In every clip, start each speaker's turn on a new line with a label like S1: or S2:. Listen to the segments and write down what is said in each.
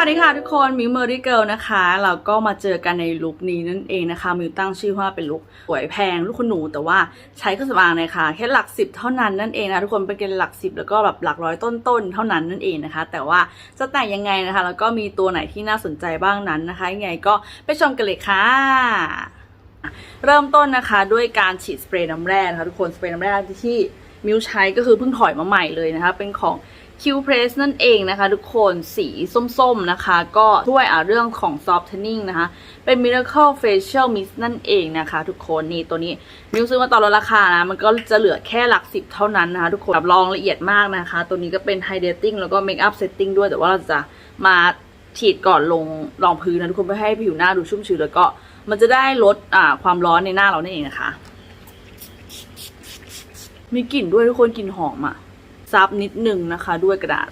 S1: วัสดีค่ะทุกคนมิวเมอรี่เกิลนะคะ เราก็มาเจอกันในลุคนี้นั่นเองนะคะ มิวตั้งชื่อว่าเป็นลุคสวยแพง ลูกคุณหนูแต่ว่าใช้เครื่องสำอางเลยค่ะแค่หลักสิบเท่านั้นนั่นเองนะทุกคนเป็นหลักสิบแล้วก็แบบหลักร้อยต้นๆเท่านั้นนั่นเองนะคะ แต่ว่าจะแต่งยังไงนะคะ แล้วก็มีตัวไหนที่น่าสนใจบ้างนั้นนะคะยังไงก็ไปชมกันเลยค่ะเริ่มต้นนะคะด้วยการฉีดสเปรย์น้ำแร่นะคะทุกคนสเปรย์น้ำแร่ที่มิวใช้ก็คือเพิ่งถอยมาใหม่เลยนะคะเป็นของ Q Press นั่นเองนะคะ ทุกคนสีส้มๆนะคะ ก็ช่วยอ่าเรื่องของ softening นะคะ เป็น Miracle Facial Mist นั่นเองนะคะ ทุกคนนี่ตัวนี้มิวซื้อมาตอนลดราคานะ มันก็จะเหลือแค่หลักสิบเท่านั้นนะคะทุกคนแบบลองละเอียดมากนะคะ ตัวนี้ก็เป็น Hydrating แล้วก็ Makeup Setting ด้วยแต่ว่าเราจะมาฉีดก่อนลงรองพื้นนะทุกคนเพื่อให้ผิวหน้าดูชุ่มชื้นแล้วก็ มันจะได้ลดอ่าความร้อนในหน้าเรานั่นเองนะคะ มีกลิ่นด้วยทุกคนกลิ่นหอมอะ ซับนิดหนึ่งนะคะ ด้วยกระดาษ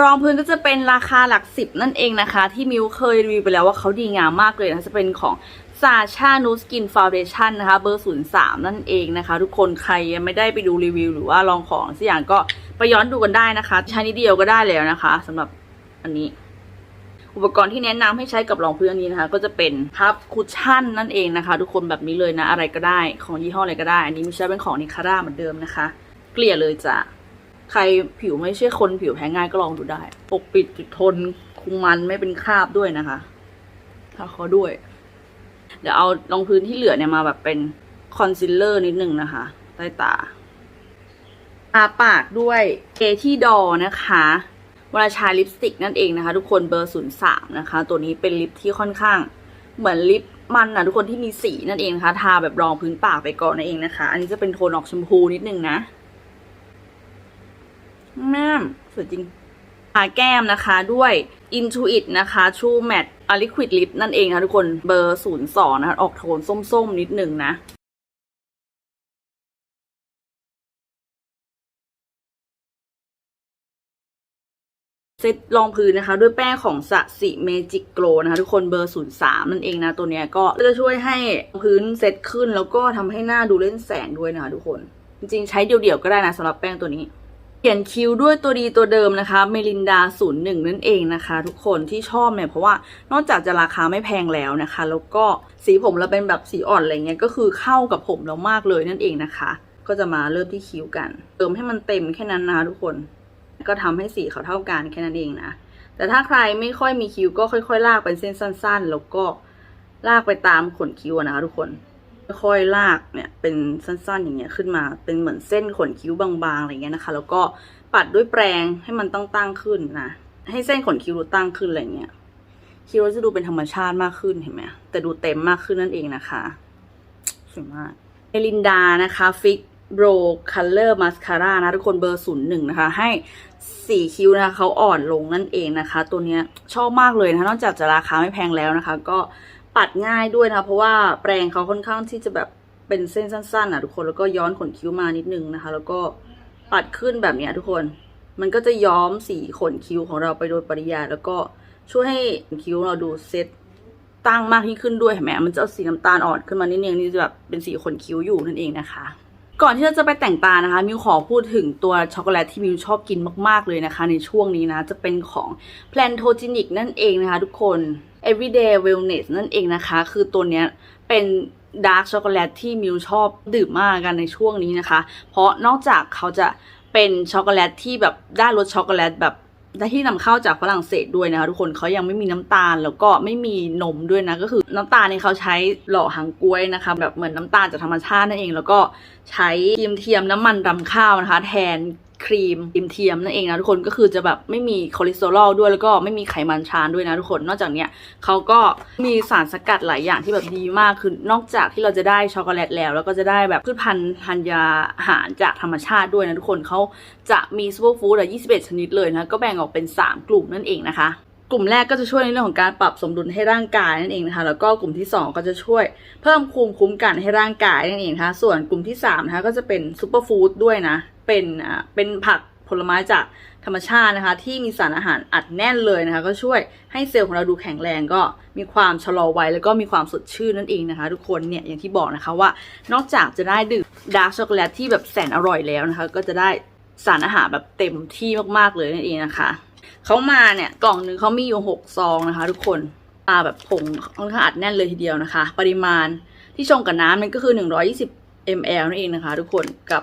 S1: รองพื้นก็จะเป็นราคาหลักสิบนั่นเองนะคะ ที่มิวเคยรีวิวไปแล้วว่าเขาดีงามมากเลยนะจะเป็นของซาชานูสกินฟาวเดชั่นนะคะ เบอร์ศูนย์สามนั่นเองนะคะ ทุกคนใครยังไม่ได้ไปดูรีวิว หรือว่าลองของสักอย่างก็ไปย้อนดูกันได้นะคะ ใช้นิดเดียวก็ได้แล้วนะคะสำหรับอันนี้ อุปกรณ์ที่แนะนำให้ใช้กับรองพื้นอันนี้นะคะ ก็จะเป็นพับคุชชั่นนั่นเองนะคะ ทุกคนแบบนี้เลยนะ อะไรก็ได้ของยี่ห้ออะไรก็ได้ อันนี้มิใช้เป็นของนิคาร่าเหมือนเดิมนะคะ กลี่ยเลยจ้ะ ใครผิวไม่ใช่คนผิวแพ้ง่ายก็ลองดูได้ ปกปิดจุดทนคุมมันไม่เป็นคราบด้วยนะคะทาคอด้วย เดี๋ยวเอารองพื้นที่เหลือเนี่ยมาแบบเป็นคอนซีลเลอร์นิดนึงนะคะ ใต้ตาทาปากด้วยเอที่ดอนะคะเวลาใช้ลิปสติกนั่นเองนะคะ ทุกคนเบอร์ศูนย์สามนะคะ ตัวนี้เป็นลิปที่ค่อนข้าง เหมือนลิปมันนะทุกคนที่มีสีนั่นเองนะคะ ทาแบบรองพื้นปากไปก่อนนั่นเองนะคะ อันนี้จะเป็นโทนออกชมพูนิดนึงนะ แม่มสวยจริงทาแก้มนะคะด้วย Intuit นะคะ True Matte Liquid Lip นั่นเองนะคะทุกคนเบอร์ศูนย์สองนะคะออกโทนส้มๆ นิดนึงนะเซตรองพื้นนะคะ ด้วยแป้งของสะสิเมจิกโกลนะคะ ทุกคนเบอร์ศูนย์สามนั่นเองนะ ตัวเนี้ยก็จะช่วยให้พื้นเซตขึ้นแล้วก็ทำให้หน้าดูเล่นแสงด้วยนะคะทุกคน จริงๆ ใช้เดี่ยวๆ ก็ได้นะสำหรับแป้งตัวนี้ เขียนคิ้วด้วยตัวดีตัวเดิมนะคะเมลินดาศูนย์หนึ่งนั่นเองนะคะ ทุกคนที่ชอบเนี่ยเพราะว่านอกจากจะราคาไม่แพงแล้วนะคะ แล้วก็สีผมเราเป็นแบบสีอ่อนอะไรเงี้ยก็คือเข้ากับผมเรามากเลยนั่นเองนะคะ ก็จะมาเริ่มที่คิ้วกัน เติมให้มันเต็มแค่นั้นนะคะทุกคนก็ทำให้สีเขาเท่ากันแค่นั้นเองนะแต่ถ้าใครไม่ค่อยมีคิ้วก็ค่อย ๆ ลากเป็นเส้นสั้น ๆ แล้วก็ลากไปตามขนคิ้วนะคะ ทุกคน ค่อยๆลากเนี่ยเป็นสั้นๆอย่างเงี้ยขึ้นมาเป็นเหมือนเส้นขนคิ้วบางๆอะไรเงี้ยนะคะ แล้วก็ปัดด้วยแปรงให้มันตั้งตั้งๆขึ้นนะให้เส้นขนคิ้วดูตั้งขึ้นอะไรเงี้ยคิ้วจะดูเป็นธรรมชาติมากขึ้นเห็นไหมแต่ดูเต็มมากขึ้นนั่นเองนะคะสวยมากเอลินดานะคะฟิกโบรคัลเลอร์มาสคาร่านะทุกคนเบอร์ศูนย์หนึ่งนะคะ ให้สีคิ้วนะคะเขาอ่อนลงนั่นเองนะคะ ตัวเนี้ยชอบมากเลยนะคะนอกจากจะราคาไม่แพงแล้วนะคะ ก็ ปัดง่ายด้วยนะคะเพราะว่าแปรงเขาค่อนข้างที่จะแบบเป็นเส้นสั้นๆอะทุกคนแล้วก็ย้อนขนคิ้วมานิดนึงนะคะ แล้วก็ปัดขึ้นแบบเนี้ยทุกคน มันก็จะย้อมสีขนคิ้วของเราไปโดยปริยายแล้วก็ช่วยให้คิ้วเราดูเซ็ตตั้งมากยิ่งขึ้นด้วยเห็นไหมมันจะเอาสีน้ำตาลอ่อนขึ้นมานิดนึงนี่จะแบบเป็นสีขนคิ้วอยู่นั่นเองนะคะ ก่อนที่เราจะไปแต่งตานะคะมิวขอพูดถึงตัวช็อกโกแลตที่มิวชอบกินมากๆเลยนะคะ ในช่วงนี้นะจะเป็นของ Plantogenic นั่นเองนะคะ ทุกคน Everyday Wellness นั่นเองนะคะ คือตัวเนี้ยเป็นดาร์กช็อกโกแลตที่มิวชอบดื่มมากกันในช่วงนี้นะคะ เพราะนอกจากเขาจะเป็นช็อกโกแลตที่แบบได้รสช็อกโกแลตแบบที่นำเข้าจากฝรั่งเศสด้วยนะคะทุกคนเขายังไม่มีน้ำตาลแล้วก็ไม่มีนมด้วยนะก็คือน้ำตาลเนี่ยเขาใช้หล่อหางกล้วยนะคะแบบเหมือนน้ำตาลจากธรรมชาตินั่นเอง แล้วก็ใช้ครียมเทียมน้ำมันรำข้าวนะคะ แทน ครีมครีมเทียมนั่นเองนะทุกคนก็คือจะแบบไม่มีคอเลสเตอรอลด้วยแล้วก็ไม่มีไขมันชานด้วยนะทุกคน นอกจากเนี้ยเขาก็มีสารสกัดหลายอย่างที่แบบดีมากคือนอกจากที่เราจะได้ช็อกโกแลตแล้ว แล้วก็จะได้แบบพืชพันธุ์ธัญญาอาหารจากธรรมชาติด้วยนะทุกคนเขาจะมีซูเปอร์ฟู้ดอะ21 ชนิดเลยนะก็แบ่งออกเป็น 3 กลุ่มนั่นเองนะคะกลุ่มแรกก็จะช่วยในเรื่องของการปรับสมดุลให้ร่างกายนั่นเองนะคะ แล้วก็กลุ่มที่ 2 ก็จะช่วยเพิ่มภูมิคุ้มกันให้ร่างกายนั่นเองนะคะ ส่วนกลุ่มที่3นะคะก็จะเป็นซูเปอร์ฟู้ดด้วยนะ เป็นอ่าเป็นผักผลไม้จากธรรมชาตินะคะ ที่มีสารอาหารอัดแน่นเลยนะคะ ก็ช่วยให้เซลล์ของเราดูแข็งแรงก็มีความชะลอวัยแล้วก็มีความสดชื่นนั่นเองนะคะ ทุกคนเนี่ยอย่างที่บอกนะคะว่านอกจากจะได้ดื่มดาร์กช็อกโกแลตที่แบบแสนอร่อยแล้วนะคะ ก็จะได้สารอาหารแบบเต็มที่มากๆเลยนั่นเองนะคะเขามาเนี่ยกล่องหนึ่งเขามีอยู่หกซองนะคะ ทุกคนมาแบบผงค่อนข้างอัดแน่นเลยทีเดียวนะคะ ปริมาณที่ชงกับน้ำมันก็คือ 120 ml นั่นเองนะคะ ทุกคนกับ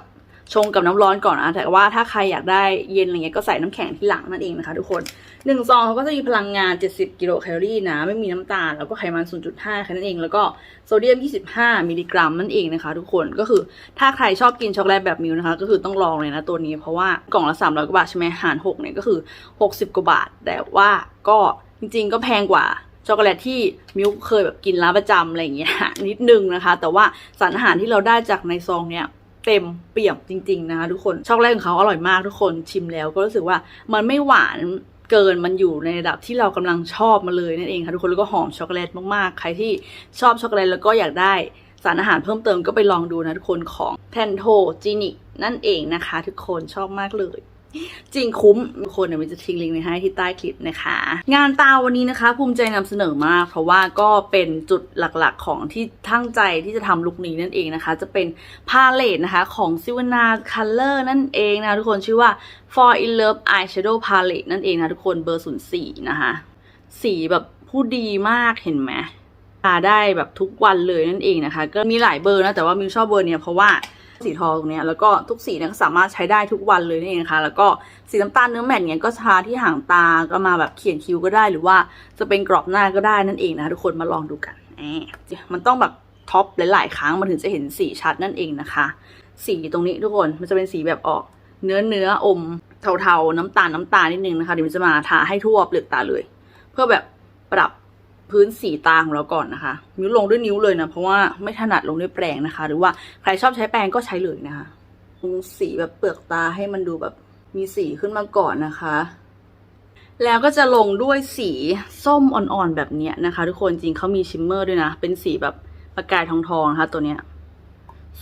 S1: ชงกับน้ำร้อนก่อนนะแต่ว่าถ้าใครอยากได้เย็นอะไรเงี้ยก็ใส่น้ำแข็งที่หลังนั่นเองนะคะทุกคนหนึ่งซองเขาก็จะมีพลังงาน 70 กิโลแคลอรี่นะ ไม่มีน้ำตาล แล้วก็ไขมัน 0.5แค่นั้นเอง แล้วก็โซเดียม 25 มิลลิกรัมนั่นเองนะคะ ทุกคนก็คือถ้าใครชอบกินช็อกโกแลตแบบมิวนะคะ ก็คือต้องลองเลยนะตัวนี้ เพราะว่ากล่องละ 300 กว่าบาทใช่ไหมหาร6เนี่ยก็คือ 60 กว่าบาท แต่ว่าก็จริง ๆ ก็แพงกว่าช็อกโกแลตที่มิวเคยแบบกินร้านประจำอะไรอย่างเงี้ยนิดนึงนะคะ แต่ว่าสารอาหารที่เราได้จากในซองเนี่ย เต็มเปี่ยมจริง ๆ นะคะทุกคนช็อกโกแลตของเขาอร่อยมากทุกคนชิมแล้วก็รู้สึกว่ามันไม่หวานเกินมันอยู่ในระดับที่เรากำลังชอบมาเลยนั่นเองค่ะทุกคนแล้วก็หอมช็อกโกแลตมากๆ ใครที่ชอบช็อกโกแลตแล้วก็อยากได้สารอาหารเพิ่มเติมก็ไปลองดูนะทุกคนของแพนโทจีนิกนั่นเองนะคะ ทุกคนชอบมากเลย จริงคุ้มทุกคนเดี๋ยวมันจะทิ้งลิงก์ไว้ให้ที่ใต้คลิปนะคะ งานตาวันนี้นะคะ ภูมิใจนำเสนอมาก เพราะว่าก็เป็นจุดหลักๆของที่ทั้งใจที่จะทำลุคนี้นั่นเองนะคะ จะเป็นพาเลตนะคะของซิวนาคัลเลอร์นั่นเองนะทุกคนชื่อว่า For in Love Eyeshadow Palette นั่นเองนะทุกคนเบอร์04นะคะสีแบบผู้ดีมากเห็นไหมทาได้แบบทุกวันเลยนั่นเองนะคะ ก็มีหลายเบอร์นะแต่ว่ามิวชอบเบอร์เนี้ยเพราะว่า สีทองตรงนี้แล้วก็ทุกสีเนี่ยก็สามารถใช้ได้ทุกวันเลยนั่นเองนะคะแล้วก็สีน้ำตาลเนื้อแมตเนี่ยก็ทาที่หางตาก็มาแบบเขียนคิ้วก็ได้ หรือว่าจะเป็นกรอบหน้าก็ได้นั่นเองนะทุกคนมาลองดูกันแหมมันต้องแบบท็อปหลายๆครั้งมันถึงจะเห็นสีชัดนั่นเองนะคะ สีตรงนี้ทุกคนมันจะเป็นสีแบบออกเนื้อเนื้ออมเทาๆ น้ำตาลน้ำตาลนิดนึงนะคะเดี๋ยวมันจะมาทาให้ทั่วเปลือกตาเลย เพื่อแบบปรับ พื้นสีตาของเราก่อนนะคะ นิ้วลงด้วยนิ้วเลยนะ เพราะว่าไม่ถนัดลงด้วยแปรงนะคะ หรือว่าใครชอบใช้แปรงก็ใช้เลยนะคะลงสีแบบเปลือกตาให้มันดูแบบมีสีขึ้นมาก่อนนะคะ แล้วก็จะลงด้วยสีส้มอ่อนๆแบบเนี้ยนะคะ ทุกคนจริงเขามีชิมเมอร์ด้วยนะ เป็นสีแบบประกายทองๆนะคะตัวเนี้ย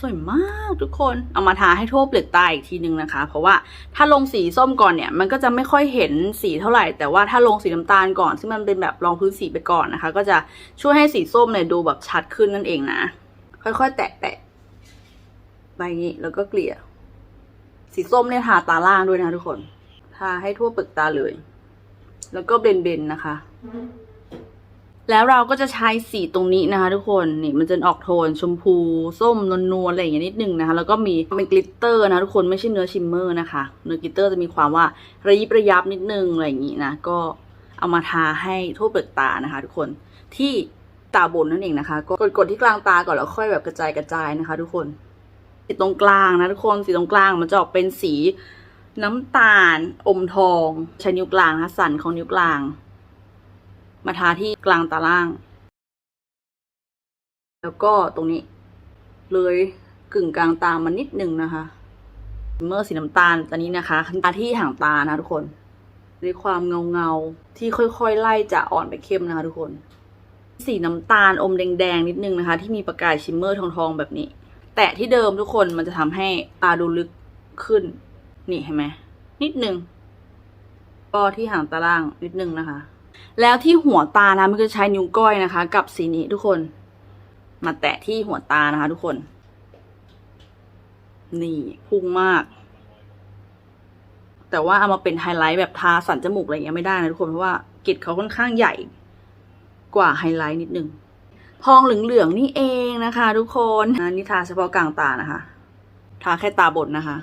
S1: สวยมากทุกคนเอามาทาให้ทั่วเปลือกตาอีกทีนึงนะคะ เพราะว่าถ้าลงสีส้มก่อนเนี่ย มันก็จะไม่ค่อยเห็นสีเท่าไหร่ แต่ว่าถ้าลงสีน้ำตาลก่อน ซึ่งมันเป็นแบบรองพื้นสีไปก่อนนะคะ ก็จะช่วยให้สีส้มเนี่ยดูแบบชัดขึ้นนั่นเองนะ ค่อยๆ แตะแตะๆไปอย่างนี้แล้วก็เกลี่ย สีส้มเนี่ยทาตาล่างด้วยนะคะทุกคน ทาให้ทั่วเปลือกตาเลย แล้วก็เบนๆนะคะ แล้วเราก็จะใช้สีตรงนี้นะคะทุกคนนี่มันจะออกโทนชมพู ส้มนวลๆอะไรอย่างเงี้ยนิดนึงนะคะ แล้วก็มีเป็นกลิตเตอร์นะทุกคนไม่ใช่เนื้อชิมเมอร์นะคะ เนื้อกลิตเตอร์จะมีความว่าระยิบระยับนิดนึงอะไรอย่างงี้นะก็เอามาทาให้ทั่วเปลือกตานะคะ ทุกคนที่ตาบนนั่นเองนะคะ ก็กดๆที่กลางตาก่อนแล้วค่อยแบบกระจายกระจายนะคะ ทุกคนสีตรงกลางนะทุกคนสีตรงกลางมันจะออกเป็นสีน้ำตาลอมทองใช้นิ้วกลางนะคะสันของนิ้วกลาง มาทาที่กลางตาล่าง แล้วก็ตรงนี้ เลยกึ่งกลางตามันนิดนึงนะคะเมื่อสีน้ำตาลตอนนี้นะคะทาที่หางตานะทุกคนด้วยความเงาเงาๆที่ค่อยๆ ไล่จากอ่อนไปเข้มนะคะทุกคน สีน้ำตาลอมแดงๆนิดนึงนะคะ ที่มีประกายชิมเมอร์ทองๆแบบนี้ แตะที่เดิมทุกคนมันจะทำให้ตาดูลึกขึ้น นี่เห็นไหมนิดนึงก็ที่หางตาล่างนิดนึงนะคะ แล้วที่หัวตานะมันก็ใช้นิ้วก้อยนะคะ กับสีนี้ทุกคน มาแตะที่หัวตานะคะ ทุกคน นี่พุ่งมาก แต่ว่าเอามาเป็นไฮไลท์แบบทาสันจมูกอะไรอย่างเงี้ยไม่ได้นะทุกคนเพราะว่ากิจเขาค่อนข้างใหญ่กว่าไฮไลท์นิดนึงทองเหลืองๆนี่เองนะคะ ทุกคนนนี้ทาเฉพาะกลางตานะคะ ทาแค่ตาบนนะคะ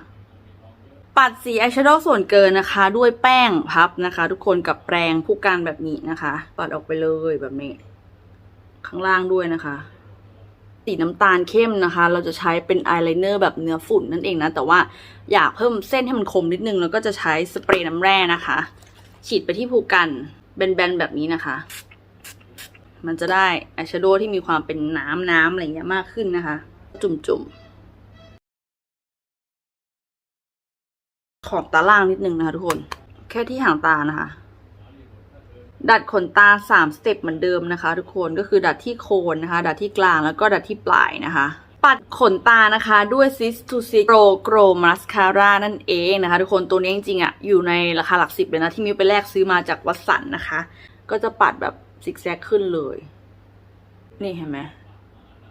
S1: ปัดสีอายแชโดว์ส่วนเกินนะคะ ด้วยแป้งพับนะคะ ทุกคนกับแปรงผู้กันแบบนี้นะคะ ปัดออกไปเลยแบบนี้ ข้างล่างด้วยนะคะ สีน้ำตาลเข้มนะคะ เราจะใช้เป็นอายไลเนอร์แบบเนื้อฝุ่นนั่นเองนะ แต่ว่าอยากเพิ่มเส้นให้มันคมนิดนึง แล้วก็จะใช้สเปรย์น้ำแร่นะคะ ฉีดไปที่ภูกันแบนๆแบบนี้นะคะ มันจะได้อายแชโดว์ที่มีความเป็นน้ำน้ำอะไรเงี้ยมากขึ้นนะคะ จุ่มๆ ขอบตาล่างนิดนึงนะคะทุกคน แค่ที่หางตานะคะ ดัดขนตาสามสเต็ปเหมือนเดิมนะคะ ทุกคนก็คือดัดที่โคนนะคะ ดัดที่กลางแล้วก็ดัดที่ปลายนะคะปัดขนตานะคะด้วย Sis to Six Pro Grow Mascara นั่นเองนะคะ ทุกคนตัวนี้จริงๆอะอยู่ในราคาหลักสิบเลยนะ ที่มิวไปแลกซื้อมาจากวัสันนะคะ ก็จะปัดแบบซิกแซกขึ้นเลย นี่เห็นไหม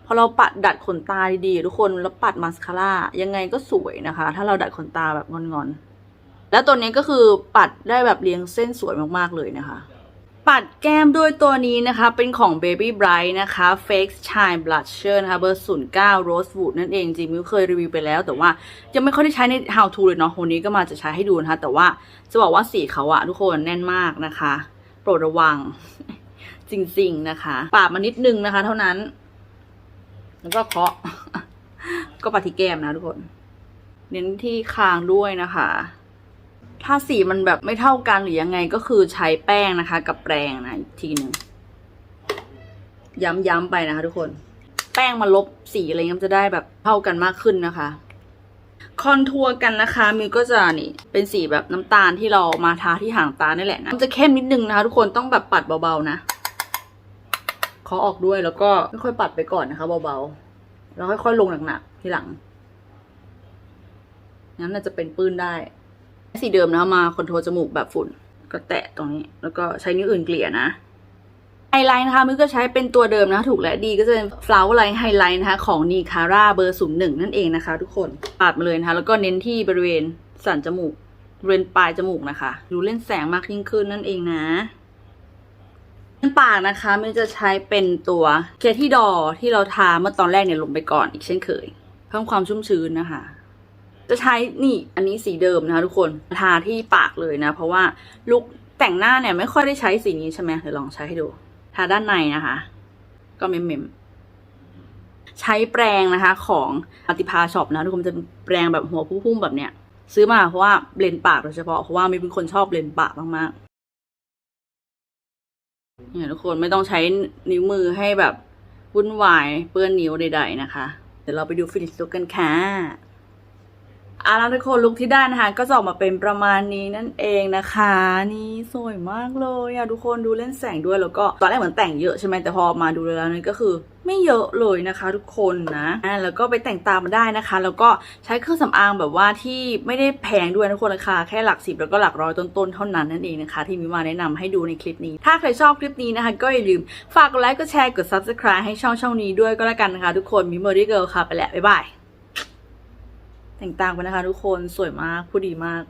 S1: พอเราปัดดัดขนตาดีๆ ทุกคนแล้วปัดมาสคาร่ายังไงก็สวยนะคะ ถ้าเราดัดขนตาแบบงอนๆ แล้วตัวนี้ก็คือปัดได้แบบเรียงเส้นสวยมากๆเลยนะคะ ปัดแก้มด้วยตัวนี้นะคะ เป็นของ Baby Bright นะคะ Fake Shine Blusher นะคะ เบอร์ 09 Rosewood นั่นเองจริงมิวเคยรีวิวไปแล้ว แต่ว่ายังไม่ค่อยได้ใช้ใน How to เลยเนาะวันนี้ก็มาจะใช้ให้ดูนะคะ แต่ว่าจะบอกว่าสีเขาอะทุกคนแน่นมากนะคะ โปรดระวังจริง ๆ นะคะ ปาดมานิดนึงนะคะ เท่านั้น แล้วก็เคาะ ก็ปัดที่แก้มนะทุกคน เน้นที่คางด้วยนะคะ ถ้าสีมันแบบไม่เท่ากันหรือยังไงก็คือใช้แป้งนะคะ กับแปรงนะอีกทีหนึ่งย้ำๆไปนะคะทุกคน แป้งมาลบสีอะไรเงี้ยจะได้แบบเท่ากันมากขึ้นนะคะ คอนทัวร์กันนะคะมิวก็จะนี่เป็นสีแบบน้ำตาลที่เรามาทาที่หางตานี่แหละนะมันจะเข้มนิดนึงนะคะทุกคนต้องแบบปัดเบาๆนะเคาะออกด้วยแล้วก็ค่อยๆปัดไปก่อนนะคะเบาๆแล้วค่อยๆลงหนักๆทีหลังงั้นน่าจะเป็นปื้นได้ สีเดิมนะมาคอนโทรลจมูกแบบฝุ่นก็แตะตรงนี้ แล้วก็ใช้นิ้วอื่นเกลี่ยนะไฮไลท์นะคะมิวก็ใช้เป็นตัวเดิมนะถูกและดีก็จะเป็น flower line highlight นะคะของนีคาร่าเบอร์ศูนย์หนึ่งนั่นเองนะคะ ทุกคนปาดมาเลยนะคะ แล้วก็เน้นที่บริเวณสันจมูกบริเวณปลายจมูกนะคะดูเล่นแสงมากยิ่งขึ้นนั่นเองนะปากนะคะมิวจะใช้เป็นตัวเคที่ดอที่เราทาเมื่อตอนแรกเนี่ยลงไปก่อนอีกเช่นเคย เพิ่มความชุ่มชื้นนะคะ จะใช้นี่อันนี้สีเดิมนะคะทุกคนทาที่ปากเลยนะ เพราะว่าลุกแต่งหน้าเนี่ยไม่ค่อยได้ใช้สีนี้ใช่ไหมเดี๋ยวลองใช้ให้ดู ทาด้านในนะคะ ก็เมมๆใช้แปรงนะคะของอติภาช็อปนะทุกคนจะแปรงแบบหัวพุ่งๆแบบเนี้ย ซื้อมาเพราะว่าเบลนปากโดยเฉพาะเพราะว่ามีเป็นคนชอบเบลนปากมากๆเนี่ยทุกคนไม่ต้องใช้นิ้วมือให้แบบวุ่นวายเปื้อนนิ้วใด ๆ นะคะ เดี๋ยวเราไปดูฟินิชลุกกันค่ะ อาแล้วทุกคนลุคที่ได้นะคะก็จะออกมาเป็นประมาณนี้นั่นเองนะคะ นี่สวยมากเลยอะทุกคนดูเล่นแสงด้วยแล้วก็ตอนแรกเหมือนแต่งเยอะใช่ไหมแต่พอมาดูแล้วนี่ก็คือไม่เยอะเลยนะคะ ทุกคนนะอ่าแล้วก็ไปแต่งตามมาได้นะคะ แล้วก็ใช้เครื่องสำอางแบบว่าที่ไม่ได้แพงด้วยนะทุกคนราคาแค่หลักสิบแล้วก็หลักร้อยต้นๆเท่านั้นนั่นเองนะคะ ที่มิวมาแนะนำให้ดูในคลิปนี้ ถ้าใครชอบคลิปนี้นะคะ ก็อย่าลืมฝากกดไลค์กดแชร์กด subscribe ให้ช่องช่องนี้ด้วยก็แล้วกันนะคะ ทุกคนมิมเมอรี่เกิลค่ะไปแล้วบ๊ายบาย แต่งตามไปนะคะทุกคนสวยมากผู้ดีมาก